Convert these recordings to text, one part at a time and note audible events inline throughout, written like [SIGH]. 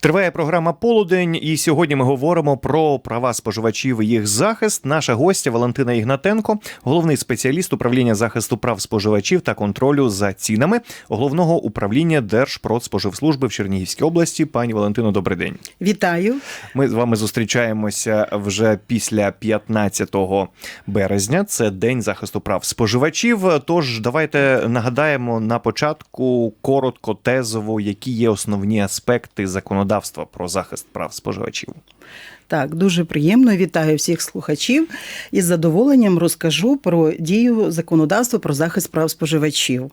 Триває програма Полудень, і сьогодні ми говоримо про права споживачів і їх захист. Наша гостя Валентина Ігнатенко, головний спеціаліст управління захисту прав споживачів та контролю за цінами головного управління Держпродспоживслужби в Чернігівській області. Пані Валентино, добрий день. Вітаю. Ми з вами зустрічаємося вже після 15 березня. Це день захисту прав споживачів. Тож давайте нагадаємо на початку коротко тезово, які є основні аспекти законодавства про захист прав споживачів. Так, дуже приємно. Вітаю всіх слухачів і з задоволенням розкажу про дію законодавства про захист прав споживачів.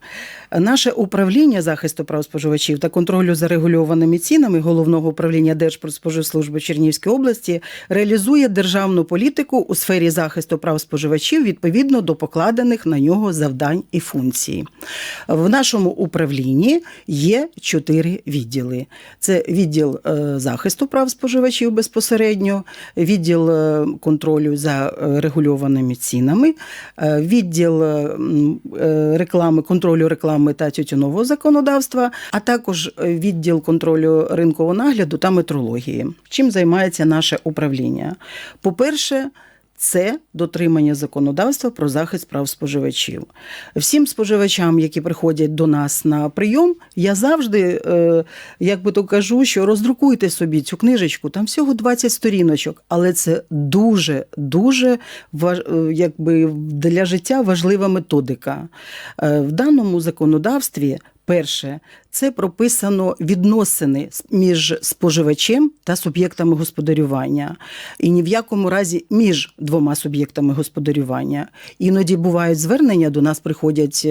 Наше управління захисту прав споживачів та контролю за регульованими цінами головного управління Держпродспоживслужби Чернігівської області реалізує державну політику у сфері захисту прав споживачів відповідно до покладених на нього завдань і функцій. В нашому управлінні є чотири відділи: це відділ е, захисту прав споживачів безпосередньо відділ е, контролю за е, регульованими цінами, е, відділ реклами, контролю реклами та тютюнового законодавства, а також відділ контролю ринкового нагляду та метрології. Чим займається наше управління? По-перше, це дотримання законодавства про захист прав споживачів. Всім споживачам, які приходять до нас на прийом, я завжди, як би то кажу, що роздрукуйте собі цю книжечку, там всього 20 сторіночок, але це дуже дуже якби, для життя важлива методика. В даному законодавстві. Перше, це прописано відносини між споживачем та суб'єктами господарювання, і ні в якому разі між двома суб'єктами господарювання. Іноді бувають звернення, до нас приходять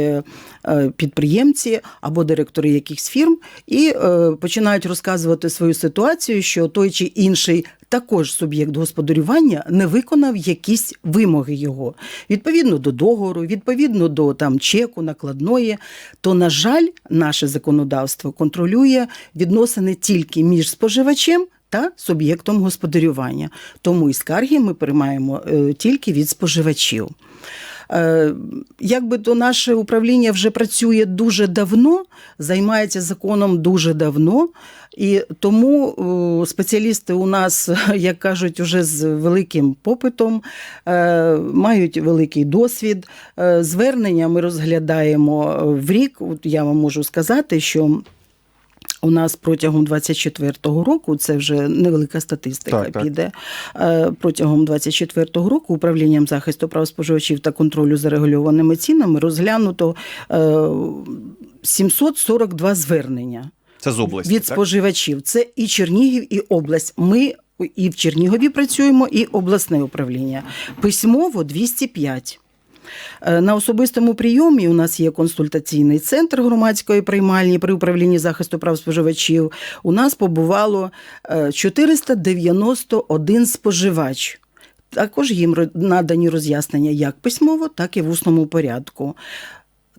підприємці або директори якихось фірм і починають розказувати свою ситуацію, що той чи інший. Також суб'єкт господарювання не виконав якісь вимоги його відповідно до договору, відповідно до там чеку, накладної. То, на жаль, наше законодавство контролює відносини тільки між споживачем та суб'єктом господарювання. Тому і скарги ми приймаємо тільки від споживачів. Якби то наше управління вже працює дуже давно, займається законом дуже давно, і тому спеціалісти у нас, [LAUGHS] як кажуть, уже з великим попитом мають великий досвід. Звернення ми розглядаємо в рік. От я вам можу сказати, що у нас протягом 24-го року, це вже невелика статистика так, так. піде. Протягом 24-го року управлінням захисту прав споживачів та контролю за регульованими цінами розглянуто 742 звернення. Це з області, від так? споживачів. Це і Чернігів, і область. Ми і в Чернігові працюємо, і обласне управління. Письмово 205. На особистому прийомі у нас є консультаційний центр громадської приймальні при управлінні захисту прав споживачів. У нас побувало 491 споживач. Також їм надані роз'яснення як письмово, так і в усному порядку.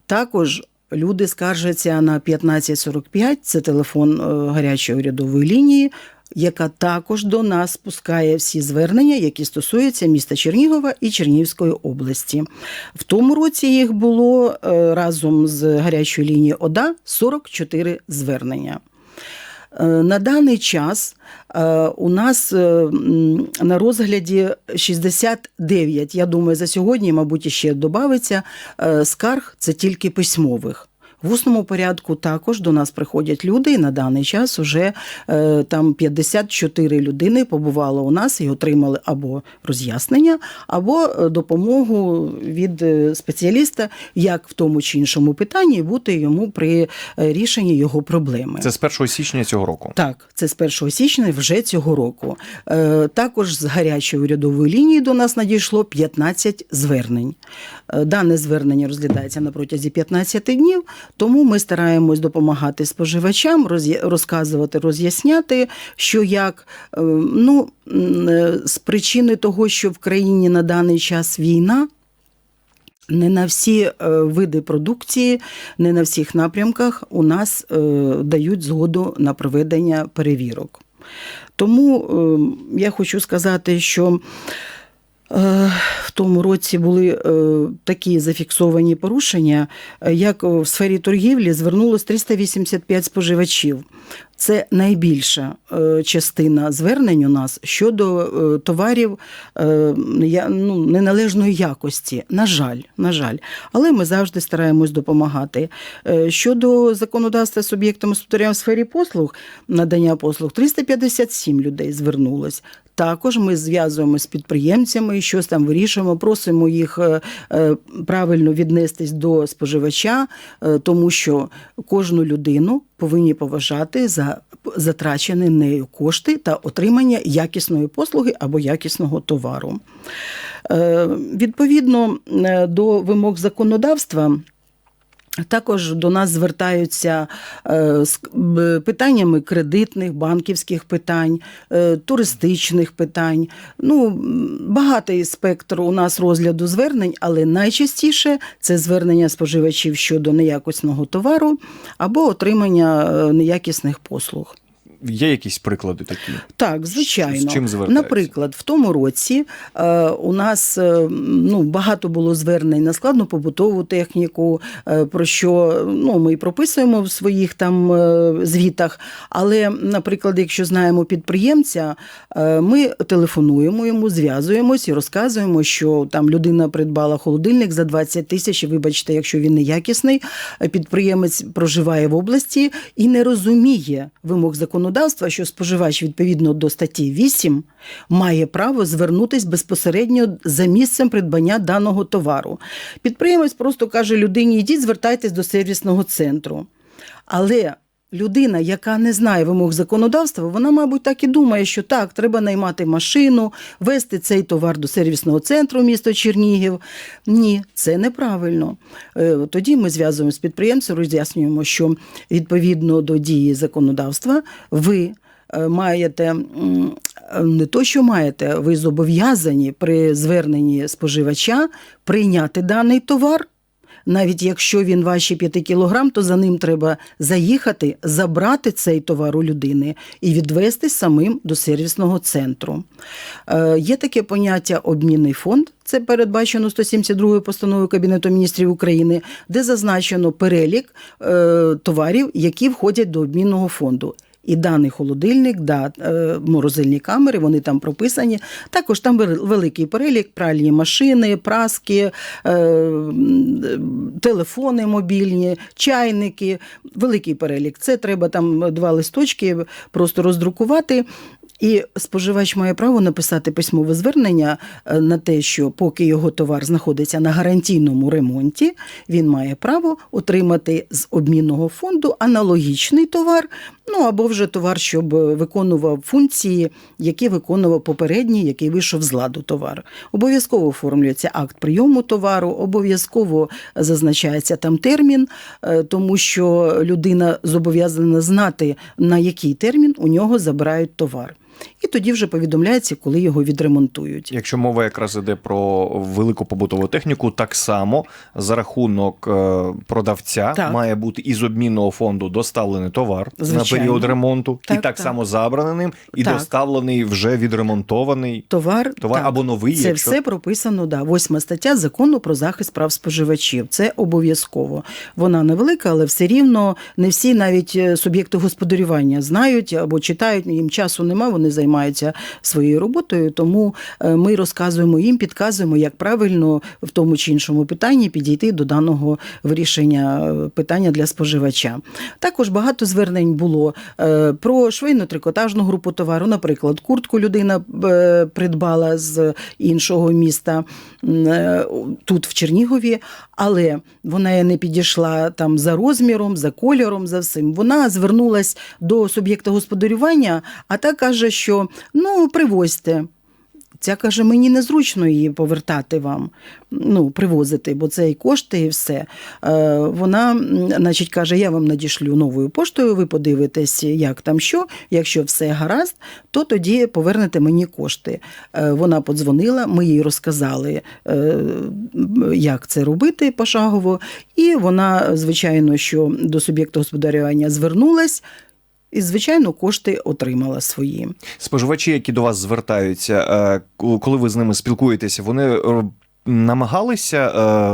Також люди скаржаться на 1545, це телефон гарячої урядової лінії яка також до нас спускає всі звернення, які стосуються міста Чернігова і Чернігівської області. В тому році їх було разом з гарячою лінією ОДА 44 звернення. На даний час у нас на розгляді 69, я думаю, за сьогодні, мабуть, ще додається скарг, це тільки письмових. В усному порядку також до нас приходять люди, і на даний час вже е, там 54 людини побувало у нас і отримали або роз'яснення, або допомогу від спеціаліста, як в тому чи іншому питанні бути йому при рішенні його проблеми. Це з 1 січня цього року. Так, це з 1 січня вже цього року. Е, також з гарячої урядової лінії до нас надійшло 15 звернень. Е, дане звернення розглядається на протязі 15 днів. Тому ми стараємось допомагати споживачам, розказувати, роз'ясняти, що як ну, з причини того, що в країні на даний час війна. Не на всі види продукції, не на всіх напрямках у нас дають згоду на проведення перевірок. Тому я хочу сказати, що Е, В тому році були е, такі зафіксовані порушення, е, як в сфері торгівлі звернулось 385 споживачів. Це найбільша е, частина звернень у нас щодо е, товарів е, ну, неналежної якості. На жаль, на жаль. Але ми завжди стараємось допомагати. Е, Щодо законодавства суб'єктами господаря в сфері послуг, надання послуг, 357 людей звернулось. Також ми зв'язуємося з підприємцями, щось там вирішуємо, просимо їх е, е, правильно віднестись до споживача, е, тому що кожну людину повинні поважати за затрачені нею кошти та отримання якісної послуги або якісного товару. Відповідно до вимог законодавства. Також до нас звертаються е, з питаннями кредитних, банківських питань, е, туристичних питань. Ну, багатий спектр у нас розгляду звернень, але найчастіше це звернення споживачів щодо неякісного товару або отримання е, неякісних послуг. Є якісь приклади такі? Так, звичайно. З чим звертаються? Наприклад, в тому році е, у нас е, ну, багато було звернень на складну побутову техніку, е, про що ну, ми і прописуємо в своїх там е, звітах. Але, наприклад, якщо знаємо підприємця, е, ми телефонуємо йому, зв'язуємось і розказуємо, що там людина придбала холодильник за 20 тисяч. і, Вибачте, якщо він неякісний, підприємець проживає в області і не розуміє вимог законодавства, що споживач відповідно до статті 8 має право звернутися безпосередньо за місцем придбання даного товару. Підприємець просто каже людині: йдіть, звертайтесь до сервісного центру. Але людина, яка не знає вимог законодавства, вона, мабуть, так і думає, що так, треба наймати машину, вести цей товар до сервісного центру міста Чернігів. Ні, це неправильно. Е, Тоді ми зв'язуємося з підприємцем, роз'яснюємо, що відповідно до дії законодавства ви. е, Маєте не то, що маєте, ви зобов'язані при зверненні споживача прийняти даний товар, навіть якщо він важче 5 кілограм, то за ним треба заїхати, забрати цей товар у людини і відвести самим до сервісного центру. Е, є таке поняття обмінний фонд. Це передбачено 172 постановою Кабінету міністрів України, де зазначено перелік е, товарів, які входять до обмінного фонду. І даний холодильник, да, е, морозильні камери, вони там прописані. Також там вел- великий перелік, пральні машини, праски, е, телефони мобільні, чайники. Великий перелік. Це треба там два листочки просто роздрукувати. І споживач має право написати письмове звернення е, на те, що поки його товар знаходиться на гарантійному ремонті, він має право отримати з обмінного фонду аналогічний товар, ну або вже товар, щоб виконував функції, які виконував попередній, який вийшов з ладу товар. Обов'язково оформлюється акт прийому товару, обов'язково зазначається там термін, е, тому що людина зобов'язана знати, на який термін у нього забирають товар. І тоді вже повідомляється, коли його відремонтують. Якщо мова якраз іде про велику побутову техніку, так само за рахунок е, продавця Так. має бути із обмінного фонду доставлений товар Звичайно. на період ремонту, і Так, так, так. само забраний ним, і Так. доставлений вже відремонтований. Товар, Товар або новий, Це якщо- все прописано, да. Восьма стаття закону про захист прав споживачів. Це обов'язково. Вона невелика, але все рівно не всі навіть е, суб'єкти господарювання знають або читають. Їм часу нема, вони займаються своєю роботою. Тому е, ми розказуємо їм, підказуємо, як правильно в тому чи іншому питанні підійти до даного вирішення е, питання для споживача. Також багато звернень було е, про швейно-трикотажну групу товару. Наприклад, куртку людина придбала з іншого міста тут в Чернігові, але вона не підійшла там за розміром, за кольором, за всім. Вона звернулась до суб'єкта господарювання, а та каже, що ну привозьте. Ця каже, мені незручно її повертати вам, ну, привозити, бо це і кошти, і все. Е, вона, значить, каже, я вам надішлю новою поштою, ви подивитесь, як там що. Якщо все гаразд, то тоді повернете мені кошти. Е, вона подзвонила, ми їй розказали, е, як це робити пошагово. І вона, звичайно, що до суб'єкту господарювання звернулась. І, звичайно, кошти отримала свої. Споживачі, які до вас звертаються, е, коли ви з ними спілкуєтеся, вони е, намагалися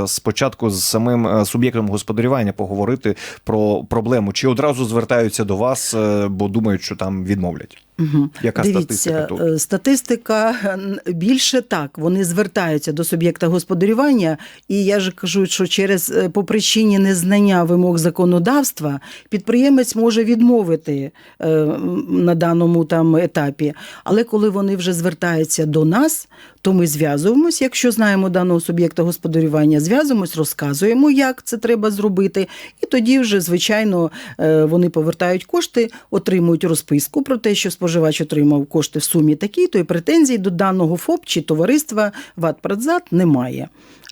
е, спочатку з самим суб'єктом господарювання поговорити про проблему, чи одразу звертаються до вас, бо думають, що там відмовлять? Угу. Яка статистика Дивіться, тут? е, статистика більше так. Вони звертаються до суб'єкта господарювання, і я ж кажу, що через е, по причині незнання вимог законодавства підприємець може відмовити е, на даному там етапі. Але коли вони вже звертаються до нас, то ми зв'язуємось. Якщо знаємо даного суб'єкта господарювання, зв'язуємось, розказуємо, як це треба зробити. І тоді вже, звичайно, е, вони повертають кошти, отримують розписку про те, що споживач отримав кошти в сумі такій, то і претензій до даного ФОП чи товариства ВАТ-Продзат немає.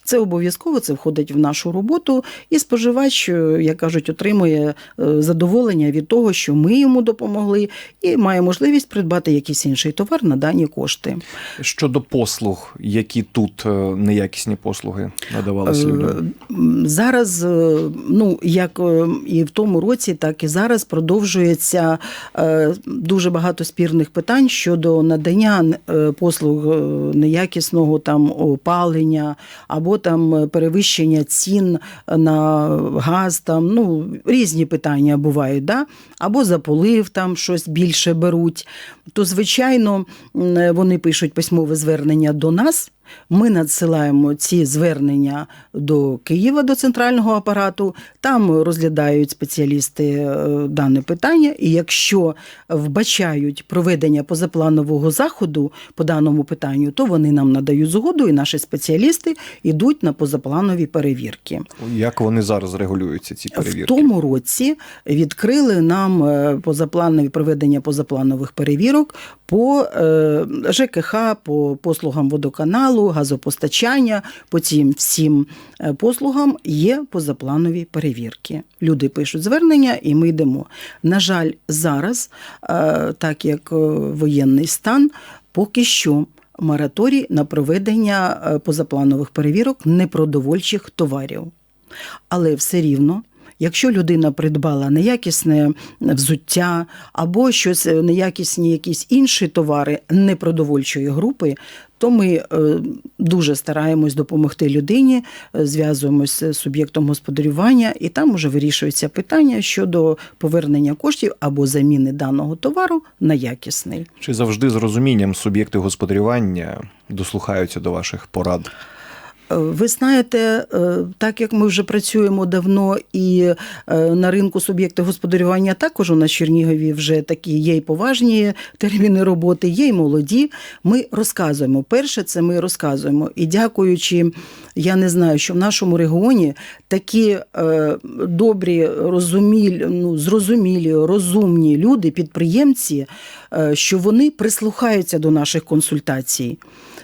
Це обов'язково це входить в нашу роботу, і споживач, е, як кажуть, отримує е, задоволення від того, що ми йому допомогли, і має можливість придбати якийсь інший товар на дані кошти. Щодо послуг, які тут е, неякісні послуги надавалися людям? Зараз, ну як і в тому році, так і зараз продовжується дуже багато спірних питань щодо надання послуг неякісного там опалення або там е, перевищення цін на газ, там ну різні питання бувають, да? або за полив там щось більше беруть. То звичайно вони пишуть письмове звернення до нас. Ми надсилаємо ці звернення до Києва, до центрального апарату. Там розглядають спеціалісти е, дане питання. І якщо вбачають проведення позапланового заходу по даному питанню, то вони нам надають згоду, і наші спеціалісти йдуть на позапланові перевірки. Як вони зараз регулюються, ці перевірки? В тому році відкрили нам е, позапланові проведення позапланових перевірок по е, ЖКХ, по послугам водоканалу, газопостачання, по цим всім е, послугам є позапланові перевірки. Люди пишуть звернення, і ми йдемо. На жаль, зараз, е, так як воєнний стан, поки що. Мораторій на проведення позапланових перевірок непродовольчих товарів. Але все рівно, якщо людина придбала неякісне взуття або щось е, неякісні якісь інші товари непродовольчої групи, то ми е, дуже стараємось допомогти людині, е, зв'язуємося з суб'єктом господарювання, і там уже вирішується питання щодо повернення коштів або заміни даного товару на якісний. Чи завжди з розумінням суб'єкти господарювання дослухаються до ваших порад? Ви знаєте, е, так як ми вже працюємо давно, і е, на ринку суб'єкти господарювання також у нас Чернігові вже такі є й поважні терміни роботи, є й молоді. Ми розказуємо. Перше, це ми розказуємо. І дякуючи, я не знаю, що в нашому регіоні такі е, добрі, розумілі, ну, зрозумілі, розумні люди, підприємці, що вони прислухаються до наших консультацій.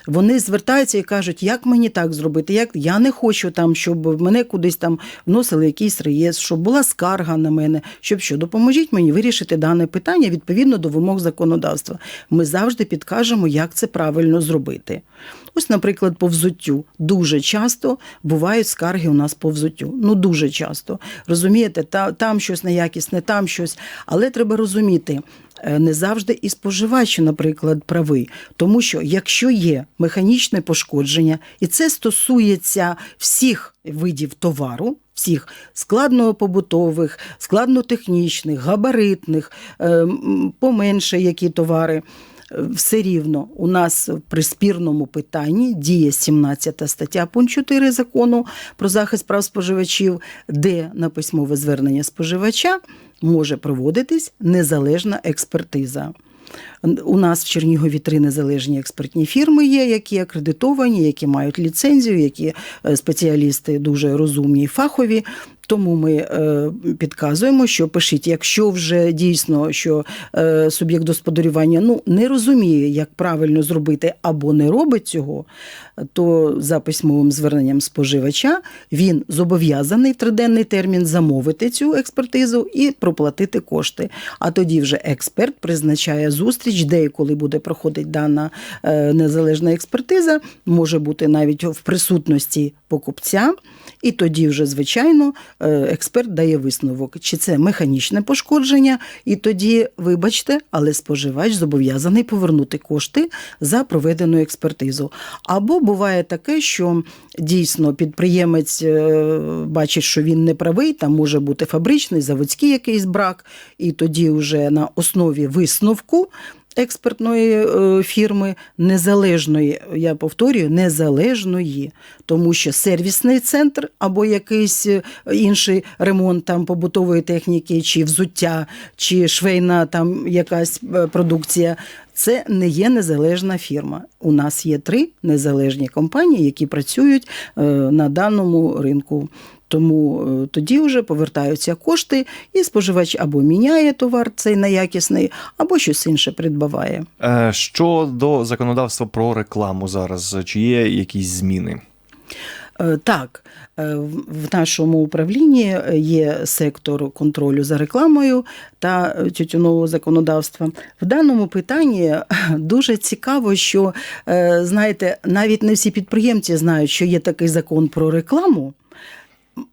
Вони звертаються і кажуть, як мені так зробити, як я не хочу там, щоб мене кудись там вносили якийсь реєстр, щоб була скарга на мене, щоб що допоможіть мені вирішити дане питання відповідно до вимог законодавства. Ми завжди підкажемо, як це правильно зробити. Ось, наприклад, по взуттю дуже часто бувають скарги у нас по взуттю. Ну дуже часто. Розумієте, та, там щось неякісне, там щось. Але треба розуміти, не завжди і споживач, наприклад, правий. Тому що якщо є механічне пошкодження, і це стосується всіх видів товару, всіх складно-побутових, складнотехнічних, габаритних, е, поменше які товари. Все рівно у нас при спірному питанні діє 17 стаття пункт 4 закону про захист прав споживачів, де на письмове звернення споживача може проводитись незалежна експертиза. У нас в Чернігові три незалежні експертні фірми є, які акредитовані, які мають ліцензію, які е, спеціалісти дуже розумні і фахові. Тому ми е, підказуємо, що пишіть, якщо вже дійсно що е, суб'єкт господарювання ну не розуміє, як правильно зробити або не робить цього, то за письмовим зверненням споживача він зобов'язаний в триденний термін замовити цю експертизу і проплатити кошти. А тоді вже експерт призначає зустріч, де і коли буде проходити дана е, незалежна експертиза, може бути навіть в присутності покупця. І тоді вже, звичайно, е, експерт дає висновок, чи це механічне пошкодження, і тоді, вибачте, але споживач зобов'язаний повернути кошти за проведену експертизу. Або буває таке, що дійсно підприємець е, бачить, що він не правий, там може бути фабричний, заводський якийсь брак, і тоді вже на основі висновку. Експертної е, фірми незалежної, я повторюю, незалежної, тому що сервісний центр або якийсь е, інший ремонт там побутової техніки, чи взуття, чи швейна там якась е, продукція. Це не є незалежна фірма. У нас є три незалежні компанії, які працюють на даному ринку. Тому е, тоді вже повертаються кошти, і споживач або міняє товар цей неякісний, або щось інше придбаває. Е, Щодо законодавства про рекламу зараз, чи є якісь зміни? Е, Так, в нашому управлінні є сектор контролю за рекламою та тютюнового законодавства. В даному питанні дуже цікаво, що знаєте, навіть не всі підприємці знають, що є такий закон про рекламу.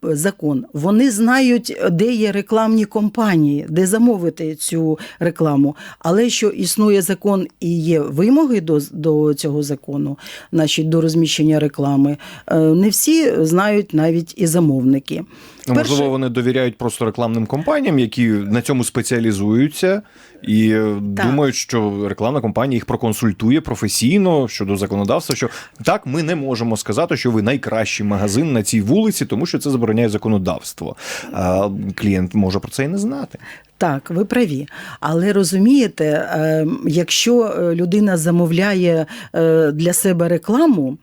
Закон, вони знають, де є рекламні компанії, де замовити цю рекламу. Але що існує закон і є вимоги до, до цього закону, значить, до розміщення реклами, е, не всі знають навіть і замовники. Перше- Можливо, вони довіряють просто рекламним компаніям, які на цьому спеціалізуються, і е, думають, що рекламна компанія їх проконсультує професійно щодо законодавства. Що так, ми не можемо сказати, що ви найкращий магазин на цій вулиці, тому що це забороняє законодавство. А клієнт може про це і не знати. Так, ви праві. Але розумієте, е, якщо е, людина замовляє е, для себе рекламу,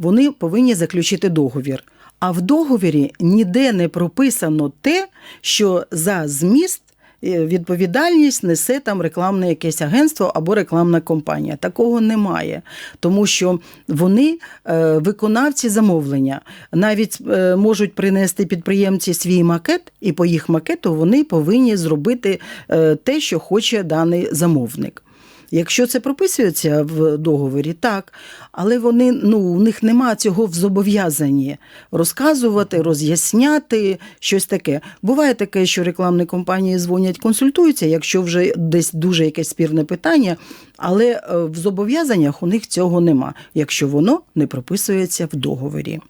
вони повинні заключити договір. А в договірі ніде не прописано те, що за зміст. е, Відповідальність несе там рекламне якесь агентство або рекламна компанія. Такого немає, тому що вони е, виконавці замовлення. Навіть е, можуть принести підприємці свій макет, і по їх макету вони повинні зробити те, що хоче даний замовник. Якщо це прописується в договорі, так, але вони ну у них нема цього в зобов'язанні розказувати, роз'ясняти щось таке. Буває таке, що рекламні компанії дзвонять, консультуються, якщо вже десь дуже якесь спірне питання, але е, в зобов'язаннях у них цього нема, якщо воно не прописується в договорі.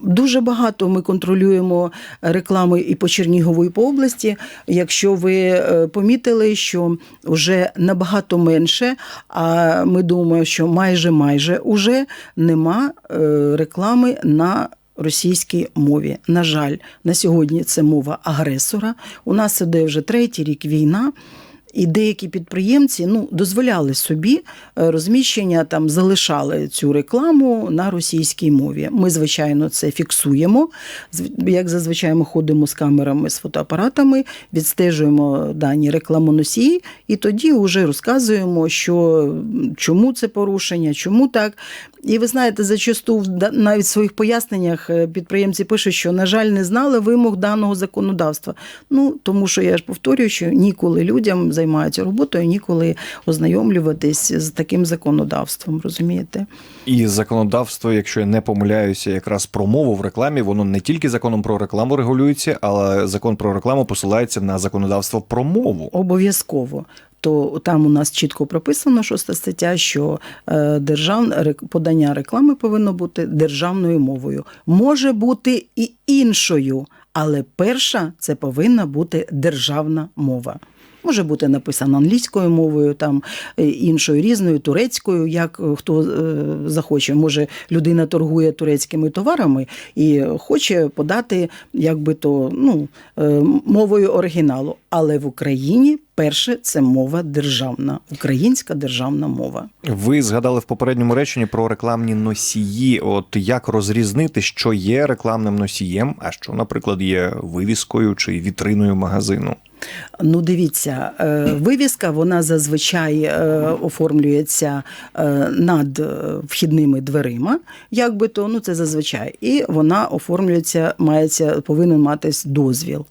Дуже багато ми контролюємо реклами і по Чернігову, і по області. Якщо ви е, помітили, що вже набагато менше, а ми думаємо, що майже майже уже нема е, реклами на російській мові. На жаль, на сьогодні це мова агресора. У нас іде вже третій рік війна. І деякі підприємці ну, дозволяли собі е, розміщення, там залишали цю рекламу на російській мові. Ми, звичайно, це фіксуємо. Як зазвичай ми ходимо з камерами, з фотоапаратами, відстежуємо дані рекламоносії, і тоді вже розказуємо, що чому це порушення, чому так. І ви знаєте, зачасту навіть в своїх поясненнях е, підприємці пишуть, що, на жаль, не знали вимог даного законодавства. Ну тому що я ж повторюю, що ніколи людям займаються роботою, ніколи ознайомлюватись з таким законодавством. Розумієте? І законодавство, якщо я не помиляюся, якраз про мову в рекламі, воно не тільки законом про рекламу регулюється, але закон про рекламу посилається на законодавство про мову. Обов'язково. То там у нас чітко прописано шоста стаття, що е, держав... подання реклами повинно бути державною мовою. Може бути і іншою, але перша це повинна бути державна мова. Може бути написано англійською мовою, там е, іншою різною, турецькою, як е, хто е, захоче. Може, людина торгує турецькими товарами і хоче подати якби то ну, мовою оригіналу. Але в Україні перше це мова державна, українська державна мова. Ви згадали в попередньому реченні про рекламні носії. От як розрізнити, що є рекламним носієм, а що, наприклад, є вивіскою чи вітриною магазину? Ну, дивіться, е, вивіска вона зазвичай е, оформлюється е, над вхідними дверима, як би то, ну це зазвичай, і вона оформлюється, мається, повинен матись дозвіл.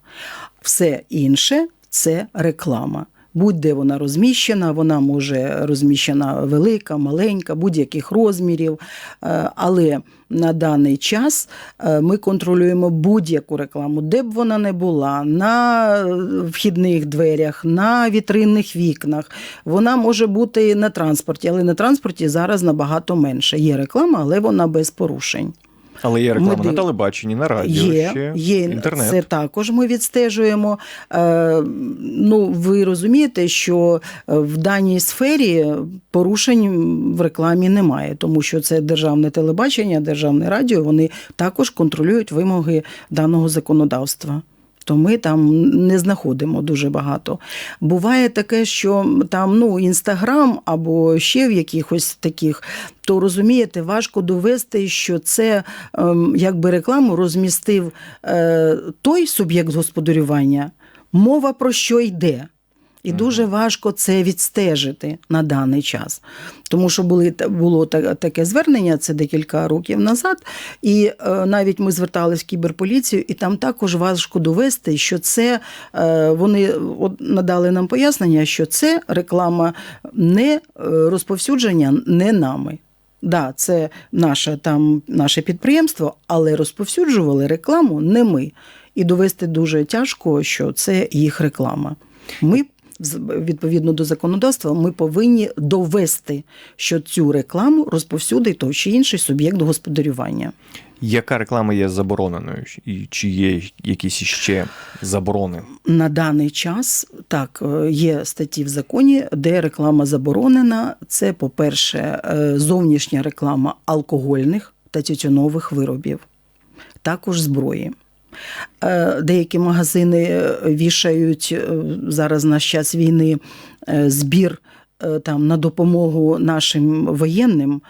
Все інше це реклама. Будь-де вона розміщена, вона може розміщена велика, маленька, будь-яких розмірів. Е, Але на даний час е, ми контролюємо будь-яку рекламу, де б вона не була, на е, вхідних дверях, на вітринних вікнах. Вона може бути на транспорті, але на транспорті зараз набагато менше. Є реклама, але вона без порушень. Але є реклама Ми на телебаченні, на радіо, Є, ще є інтернет. це також ми відстежуємо. Е, ну, ви розумієте, що е, в даній сфері порушень в рекламі немає, тому що це державне телебачення, державне радіо. Вони також контролюють вимоги даного законодавства. То ми там не знаходимо дуже багато. Буває таке, що там ну інстаграм або ще в якихось таких, то розумієте, важко довести, що це ем, якби рекламу розмістив е, той суб'єкт господарювання, мова про що йде. І дуже важко це відстежити на даний час. Тому що були, було таке звернення, це декілька років назад, і е, навіть ми зверталися в кіберполіцію, і там також важко довести, що це е, вони от надали нам пояснення, що це реклама не е, розповсюдження не нами. Да, це наше там наше підприємство, але розповсюджували рекламу не ми. І довести дуже тяжко, що це їх реклама. Ми відповідно до законодавства, ми повинні довести, що цю рекламу розповсюдить той чи інший суб'єкт господарювання. Яка реклама є забороненою? І чи є якісь іще заборони? На даний час так е, є статті в законі, де реклама заборонена. Це, по-перше, е, зовнішня реклама алкогольних та тютюнових виробів, також зброї. Е, Деякі магазини е, вішають е, зараз на час війни збір там на допомогу нашим воєнним.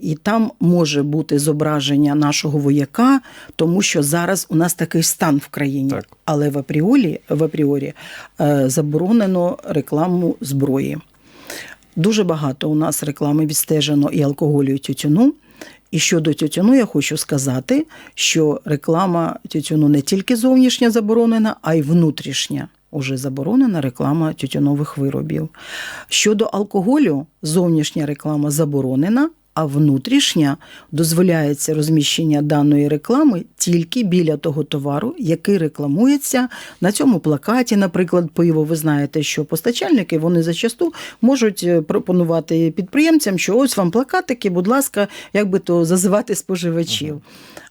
І там може бути зображення нашого вояка, тому що зараз у нас такий стан в країні. Так. Але в апріорі, в апріорі заборонено рекламу зброї. Дуже багато у нас реклами відстежено і алкоголю, і тютюну. І щодо тютюну, я хочу сказати, що реклама тютюну не тільки зовнішня заборонена, а й внутрішня. Уже заборонена реклама тютюнових виробів. Щодо алкоголю, зовнішня реклама заборонена, а внутрішня дозволяється розміщення даної реклами тільки біля того товару, який рекламується на цьому плакаті. Наприклад, пиво, ви знаєте, що постачальники вони зачасту можуть е, пропонувати підприємцям, що ось вам плакатики, будь ласка, як би то зазивати споживачів.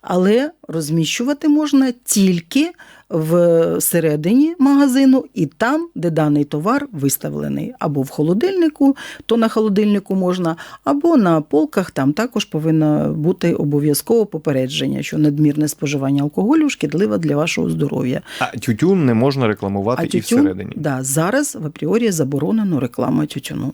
Але розміщувати можна тільки в середині магазину і там, де даний товар виставлений, або в холодильнику, то на холодильнику можна, або на полках там також повинно бути обов'язково попередження, що надмірне споживання алкоголю шкідливе для вашого здоров'я. А тютюн не можна рекламувати А і тютюн, всередині. да, зараз в апріорі заборонено реклама тютюну.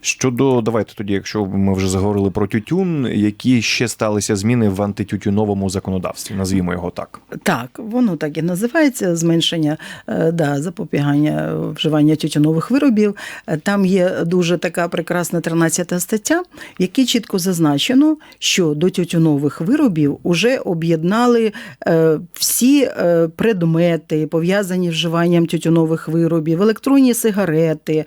Щодо давайте тоді, якщо ми вже заговорили про тютюн, які ще сталися зміни в антитютюновому законодавстві, назвімо його так. Так, воно так і називається зменшення е, да, запобігання вживання тютюнових виробів. Е, Там є дуже така прекрасна 13 стаття, в якій чітко зазначено, що до тютюнових виробів вже об'єднали е, всі предмети, пов'язані з вживанням тютюнових виробів, електронні сигарети,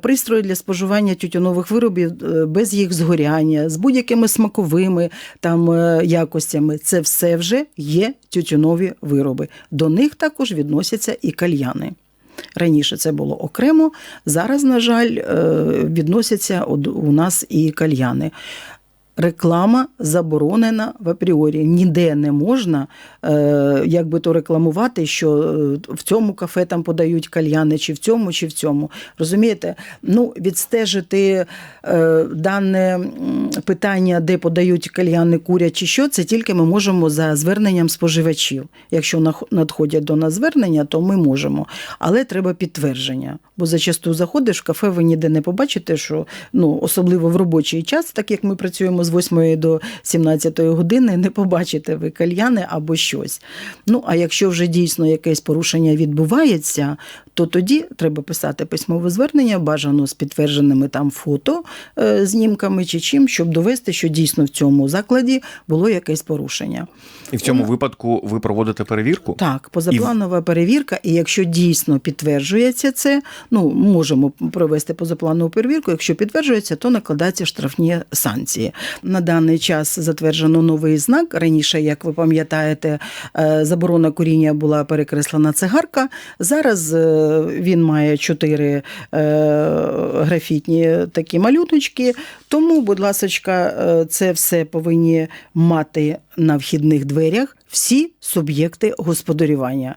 пристрої для споживання тютюнових виробів е, без їх згоряння, з будь-якими смаковими там е, якостями. Це все вже є тютюнові вироби. До них також відносяться і кальяни. Раніше це було окремо, зараз, на жаль, е, відносяться у нас і кальяни. Реклама заборонена в апріорі. Ніде не можна е, як би то рекламувати, що е, в цьому кафе там подають кальяни, чи в цьому, чи в цьому. Розумієте? Ну, відстежити е, дане питання, де подають кальяни, курять чи що, це тільки ми можемо за зверненням споживачів. Якщо надходять до нас звернення, то ми можемо. Але треба підтвердження. Бо зачасту заходиш в кафе, ви ніде не побачите, що ну, особливо в робочий час, так як ми працюємо з 8 до 17 години не побачите ви кальяни або щось. Ну, а якщо вже дійсно якесь порушення відбувається, то тоді треба писати письмове звернення, бажано з підтвердженими там фото, е, знімками чи чим, щоб довести, що дійсно в цьому закладі було якесь порушення. І в цьому випадку ви проводите перевірку? Так, позапланова перевірка, і якщо дійсно підтверджується це, ну можемо провести позапланову перевірку. Якщо підтверджується, то накладаються штрафні санкції. На даний час затверджено новий знак. Раніше, як ви пам'ятаєте, е, заборона куріння була перекреслена цигарка. Зараз е, він має чотири е, графітні такі малюночки. Тому, будь ласочка, е, це все повинні мати на вхідних дверях всі суб'єкти господарювання.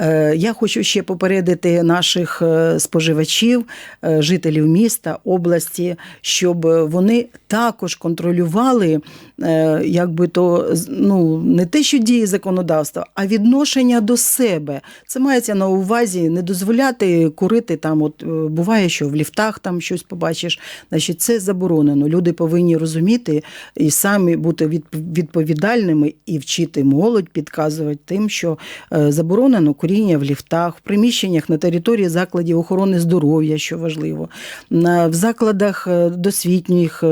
Е, Я хочу ще попередити наших е, споживачів, е, жителів міста, області, щоб вони також контролювали, е, як би то ну, не те, що дії законодавства, а відношення до себе. Це мається на увазі не дозволяти курити там. От буває, що в ліфтах там щось побачиш. Значить, це заборонено. Люди повинні розуміти і самі бути відп- відповідальними і вчити молодь, підказувати тим, що заборонено куріння в ліфтах, в приміщеннях на території закладів охорони здоров'я, що важливо, в закладах е, досвітніх, е, е,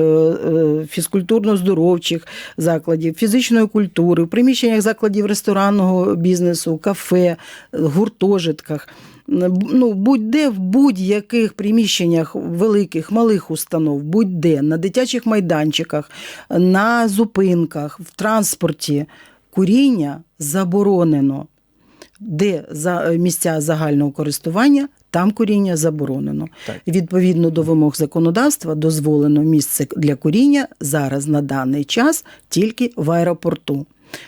фізкультурно-здоровчих закладів, фізичної культури, в приміщеннях закладів ресторанного бізнесу, кафе, гуртожитках. Ну, будь-де в будь-яких приміщеннях великих, малих установ, будь-де, на дитячих майданчиках, на зупинках, в транспорті куріння заборонено де за місця загального користування, там куріння заборонено. Так. Відповідно до вимог законодавства, дозволено місце для куріння зараз на даний час тільки в аеропорту.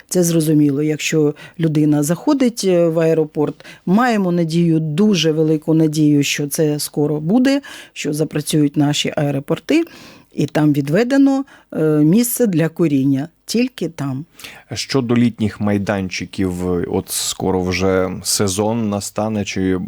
Це зрозуміло, якщо людина заходить е, в аеропорт, маємо надію, дуже велику надію, що це скоро буде, що запрацюють наші аеропорти, і там відведено е, місце для куріння. Тільки там. Щодо літніх майданчиків, от скоро вже сезон настане, чи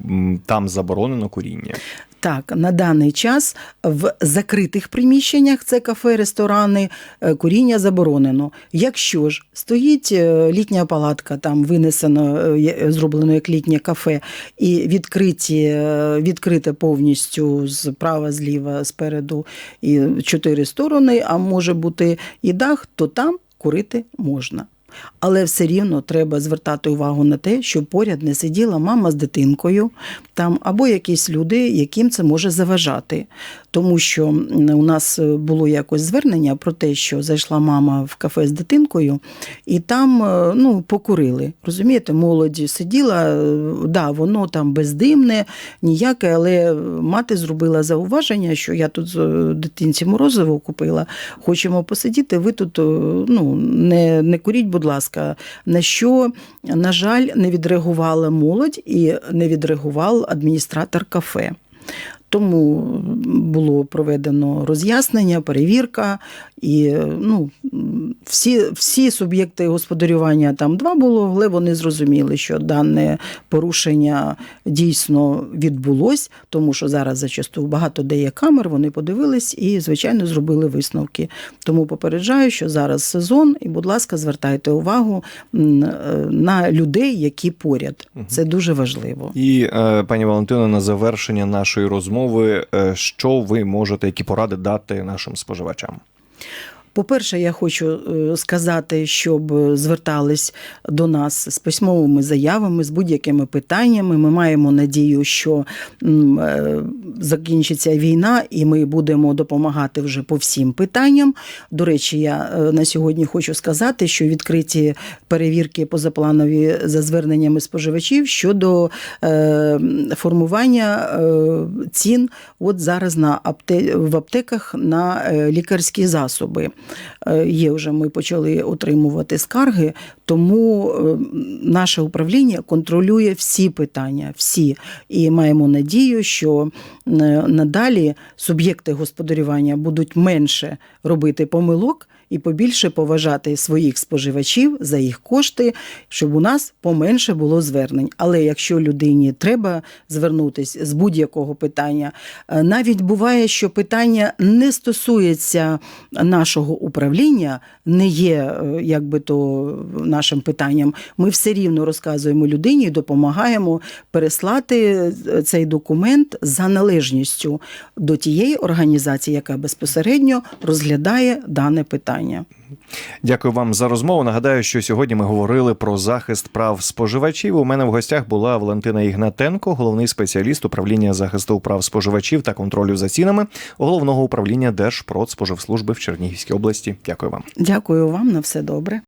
там заборонено куріння? Так, на даний час в закритих приміщеннях, це кафе, ресторани, е, куріння заборонено. Якщо ж стоїть е, літня палатка, там винесено, е, зроблено як літнє кафе, і відкриті, відкрите повністю справа, зліва, спереду і чотири сторони, а може бути і дах, то там курити можна. Але все рівно треба звертати увагу на те, щоб поряд не сиділа мама з дитинкою там або якісь люди, яким це може заважати. Тому що у нас е, було якось звернення про те, що зайшла мама в кафе з дитинкою, і там е, ну, покурили. Розумієте, молодь сиділа, е, да, воно там бездимне, ніяке, але мати зробила зауваження, що я тут дитинці морозиво купила, хочемо посидіти, ви тут ну, не, не куріть, будь ласка. На що, на жаль, не відреагувала молодь і не відреагував адміністратор кафе. Тому було проведено роз'яснення, перевірка, і ну, всі, всі суб'єкти господарювання там два було, але вони зрозуміли, що дане порушення дійсно відбулось, тому що зараз зачасту багато де є камер, вони подивились і, звичайно, зробили висновки. Тому попереджаю, що зараз сезон, і, будь ласка, звертайте увагу е, на людей, які поряд. Це дуже важливо. І е, пані Валентино, на завершення нашої розмови, е, що ви можете, які поради дати нашим споживачам? По-перше, я хочу е, сказати, щоб звертались до нас з письмовими заявами, з будь-якими питаннями. Ми маємо надію, що е, закінчиться війна, і ми будемо допомагати вже по всім питанням. До речі, я е, на сьогодні хочу сказати, що відкриті перевірки позапланові за зверненнями споживачів щодо е, формування е, цін от зараз на апте... в аптеках на е, лікарські засоби. Е, Є вже ми почали отримувати скарги, тому е, наше управління контролює всі питання, всі. І маємо надію, що е, надалі суб'єкти господарювання будуть менше робити помилок і побільше поважати своїх споживачів за їх кошти, щоб у нас поменше було звернень. Але якщо людині треба звернутися з будь-якого питання, е, навіть буває, що питання не стосується нашого управління, не є е, якби то нашим питанням. Ми все рівно розказуємо людині і допомагаємо переслати е, цей документ за належністю до тієї організації, яка безпосередньо розглядає дане питання. Дякую вам за розмову. Нагадаю, що сьогодні ми говорили про захист прав споживачів. У мене в гостях була Валентина Ігнатенко, головний спеціаліст управління захисту прав споживачів та контролю за цінами головного управління Держпродспоживслужби в Чернігівській області. Дякую вам. Дякую вам на все добре.